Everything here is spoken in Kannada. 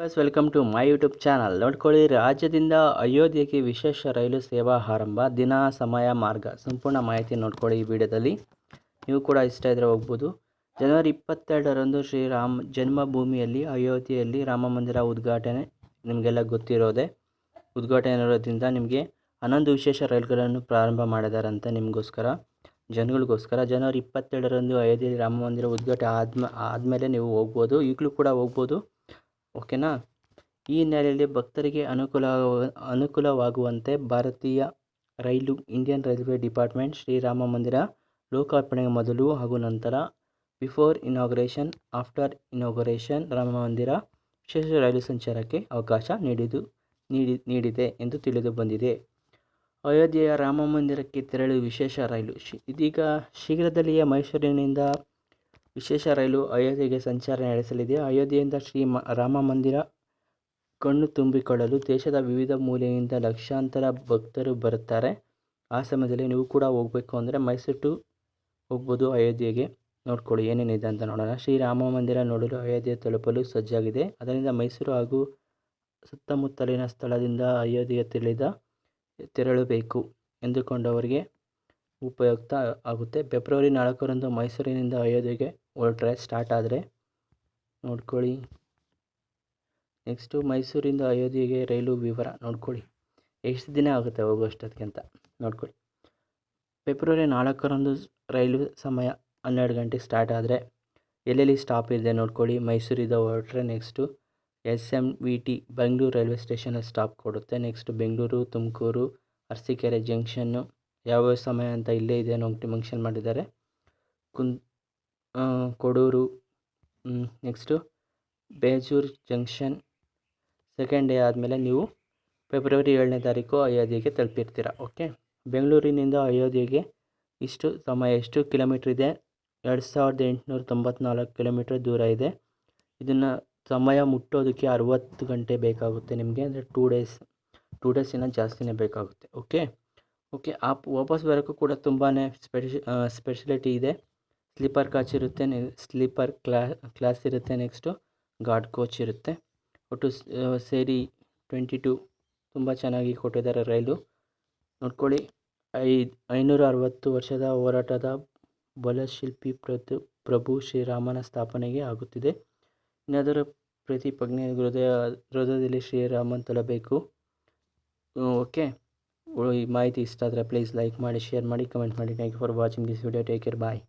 Bus welcome to my YouTube channel ನೋಡ್ಕೊಳ್ಳಿ, ರಾಜ್ಯದಿಂದ ಅಯೋಧ್ಯೆಗೆ ವಿಶೇಷ ರೈಲು ಸೇವಾ ಆರಂಭ. ದಿನ, ಸಮಯ, ಮಾರ್ಗ ಸಂಪೂರ್ಣ ಮಾಹಿತಿ ನೋಡ್ಕೊಳ್ಳಿ ಈ ವಿಡಿಯೋದಲ್ಲಿ. ನೀವು ಕೂಡ ಇಷ್ಟ ಇದ್ದರೆ ಹೋಗ್ಬೋದು. ಜನವರಿ ಇಪ್ಪತ್ತೆರಡರಂದು ಶ್ರೀರಾಮ್ ಜನ್ಮಭೂಮಿಯಲ್ಲಿ, ಅಯೋಧ್ಯೆಯಲ್ಲಿ ರಾಮ ಮಂದಿರ ಉದ್ಘಾಟನೆ ನಿಮಗೆಲ್ಲ ಗೊತ್ತಿರೋದೆ. ಉದ್ಘಾಟನೆ ಇರೋದ್ರಿಂದ ನಿಮಗೆ ಹನ್ನೊಂದು ವಿಶೇಷ ರೈಲುಗಳನ್ನು ಪ್ರಾರಂಭ ಮಾಡಿದಾರಂತೆ ನಿಮಗೋಸ್ಕರ, ಜನಗಳಿಗೋಸ್ಕರ. ಜನವರಿ ಇಪ್ಪತ್ತೆರಡರಂದು ಅಯೋಧ್ಯೆಯಲ್ಲಿ ರಾಮ ಮಂದಿರ ಉದ್ಘಾಟನೆ ಆದ್ಮ, ಆದಮೇಲೆ ನೀವು ಹೋಗ್ಬೋದು. ಈಗಲೂ ಕೂಡ ಹೋಗ್ಬೋದು. ಓಕೆನಾ? ಈ ಹಿನ್ನೆಲೆಯಲ್ಲಿ ಭಕ್ತರಿಗೆ ಅನುಕೂಲ ಅನುಕೂಲವಾಗುವಂತೆ ಭಾರತೀಯ ರೈಲು, ಇಂಡಿಯನ್ ರೈಲ್ವೆ ಡಿಪಾರ್ಟ್ಮೆಂಟ್, ಶ್ರೀರಾಮ ಮಂದಿರ ಲೋಕಾರ್ಪಣೆಗೆ ಮೊದಲು ಹಾಗೂ ನಂತರ before inauguration, after inauguration Rama ಮಂದಿರ ವಿಶೇಷ ರೈಲು ಸಂಚಾರಕ್ಕೆ ಅವಕಾಶ ನೀಡಿದು, ನೀಡಿ, ನೀಡಿದೆ ಎಂದು ತಿಳಿದು ಬಂದಿದೆ. ಅಯೋಧ್ಯೆಯ ರಾಮ ಮಂದಿರಕ್ಕೆ ತೆರಳು ವಿಶೇಷ ರೈಲು ಶಿ, ಇದೀಗ ಶೀಘ್ರದಲ್ಲಿಯೇ ಮೈಸೂರಿನಿಂದ ವಿಶೇಷ ರೈಲು ಅಯೋಧ್ಯೆಗೆ ಸಂಚಾರ ನಡೆಸಲಿದೆ. ಅಯೋಧ್ಯೆಯಿಂದ ಶ್ರೀ ಮ, ರಾಮ ಮಂದಿರ ಕಣ್ಣು ತುಂಬಿಕೊಳ್ಳಲು ದೇಶದ ವಿವಿಧ ಮೂಲೆಯಿಂದ ಲಕ್ಷಾಂತರ ಭಕ್ತರು ಬರುತ್ತಾರೆ. ಆ ಸಮಯದಲ್ಲಿ ನೀವು ಕೂಡ ಹೋಗಬೇಕು ಅಂದರೆ ಮೈಸೂರು ಟು ಹೋಗ್ಬೋದು ಅಯೋಧ್ಯೆಗೆ. ನೋಡ್ಕೊಳ್ಳಿ ಏನೇನಿದೆ ಅಂತ ನೋಡೋಣ. ಶ್ರೀರಾಮ ಮಂದಿರ ನೋಡಲು ಅಯೋಧ್ಯೆ ತಲುಪಲು ಸಜ್ಜಾಗಿದೆ. ಅದರಿಂದ ಮೈಸೂರು ಹಾಗೂ ಸುತ್ತಮುತ್ತಲಿನ ಸ್ಥಳದಿಂದ ಅಯೋಧ್ಯೆಗೆ ತಿಳಿದ ತೆರಳಬೇಕು ಎಂದುಕೊಂಡವರಿಗೆ ಉಪಯುಕ್ತ ಆಗುತ್ತೆ. ಫೆಬ್ರವರಿ ನಾಲ್ಕರಂದು ಮೈಸೂರಿನಿಂದ ಅಯೋಧ್ಯೆಗೆ ಹೊರಟ್ರೆ ಸ್ಟಾರ್ಟ್ ಆದರೆ ನೋಡ್ಕೊಳ್ಳಿ. ನೆಕ್ಸ್ಟು ಮೈಸೂರಿಂದ ಅಯೋಧ್ಯೆಗೆ ರೈಲು ವಿವರ ನೋಡ್ಕೊಳ್ಳಿ. ಎಷ್ಟು ದಿನ ಆಗುತ್ತೆ ಹೋಗೋಷ್ಟೊತ್ತಿಗೆ ಅಂತ ನೋಡ್ಕೊಳ್ಳಿ. ಫೆಬ್ರವರಿ ನಾಲ್ಕರಂದು ರೈಲು ಸಮಯ ಹನ್ನೆರಡು ಗಂಟೆಗೆ ಸ್ಟಾರ್ಟ್ ಆದರೆ ಎಲ್ಲೆಲ್ಲಿ ಸ್ಟಾಪ್ ಇದೆ ನೋಡ್ಕೊಳ್ಳಿ. ಮೈಸೂರಿಂದ ಹೊರಟ್ರೆ next S M V T Bengaluru railway ಸ್ಟೇಷನಲ್ಲಿ stop ಕೊಡುತ್ತೆ. ನೆಕ್ಸ್ಟ್ ಬೆಂಗಳೂರು, ತುಮಕೂರು, ಅರಸೀಕೆರೆ ಜಂಕ್ಷನ್ನು ಯಾವ್ಯಾವ ಸಮಯ ಅಂತ ಇಲ್ಲೇ ಇದೆ ನೋಡಿ ಮೆನ್ಷನ್ ಮಾಡಿದ್ದಾರೆ. ಕುನ್ ಕೊಡೂರು ನೆಕ್ಸ್ಟು ಬೇಜೂರು ಜಂಕ್ಷನ್ ಸೆಕೆಂಡ್ ಡೇ ಆದಮೇಲೆ ನೀವು ಫೆಬ್ರವರಿ ಏಳನೇ ತಾರೀಕು ಅಯೋಧ್ಯೆಗೆ ತಲುಪಿರ್ತೀರ ಓಕೆ ಬೆಂಗಳೂರಿನಿಂದ ಅಯೋಧ್ಯೆಗೆ ಇಷ್ಟು ಸಮಯ, ಎಷ್ಟು ಕಿಲೋಮೀಟ್ರ್ ಇದೆ? ಎರಡು ಸಾವಿರದ ಎಂಟುನೂರ ತೊಂಬತ್ನಾಲ್ಕು ಕಿಲೋಮೀಟ್ರ್ ದೂರ ಇದೆ. ಇದನ್ನು ಸಮಯ ಮುಟ್ಟೋದಕ್ಕೆ ಅರುವತ್ತು ಗಂಟೆ ಬೇಕಾಗುತ್ತೆ ನಿಮಗೆ, ಅಂದರೆ ಟೂ ಡೇಸ್ ಟೂ ಡೇಸಿನ ಜಾಸ್ತಿನೇ ಬೇಕಾಗುತ್ತೆ ಓಕೆ ಓಕೆ, ಆ ವಾಪಸ್ ಬರೋಕ್ಕೂ ಕೂಡ ತುಂಬಾ ಸ್ಪೆಷ ಸ್ಪೆಷಲಿಟಿ ಇದೆ. ಸ್ಲೀಪರ್ ಕಾಚ್ ಇರುತ್ತೆ ಸ್ಲೀಪರ್ ಕ್ಲಾ, ಕ್ಲಾಸ್ ಇರುತ್ತೆ ನೆಕ್ಸ್ಟು, ಗಾರ್ಡ್ ಕೋಚ್ ಇರುತ್ತೆ. ಒಟ್ಟು ಸೇರಿ ಟ್ವೆಂಟಿ ಟು ತುಂಬ ಚೆನ್ನಾಗಿ ಕೊಟ್ಟಿದ್ದಾರೆ ರೈಲು. ನೋಡ್ಕೊಳ್ಳಿ, ಐದು, ಐನೂರ ಅರವತ್ತು ವರ್ಷದ ಹೋರಾಟದ ಬಲಶಿಲ್ಪಿ ಪ್ರತು, ಪ್ರಭು ಶ್ರೀರಾಮನ ಸ್ಥಾಪನೆಗೆ ಆಗುತ್ತಿದೆ. ಇನ್ನಾದರೂ ಪ್ರತಿಪಜ್ಞೆ ಹೃದಯ, ಹೃದಯದಲ್ಲಿ ಶ್ರೀರಾಮನ್ ತಲಬೇಕು ಓಕೆ. ಈ ಮಾಹಿತಿ ಇಷ್ಟ ಆದರೆ ಪ್ಲೀಸ್ ಲೈಕ್ ಮಾಡಿ ಶೇರ್ ಮಾಡಿ ಕಮೆಂಟ್ ಮಾಡಿ. Thank you for watching this video take care bye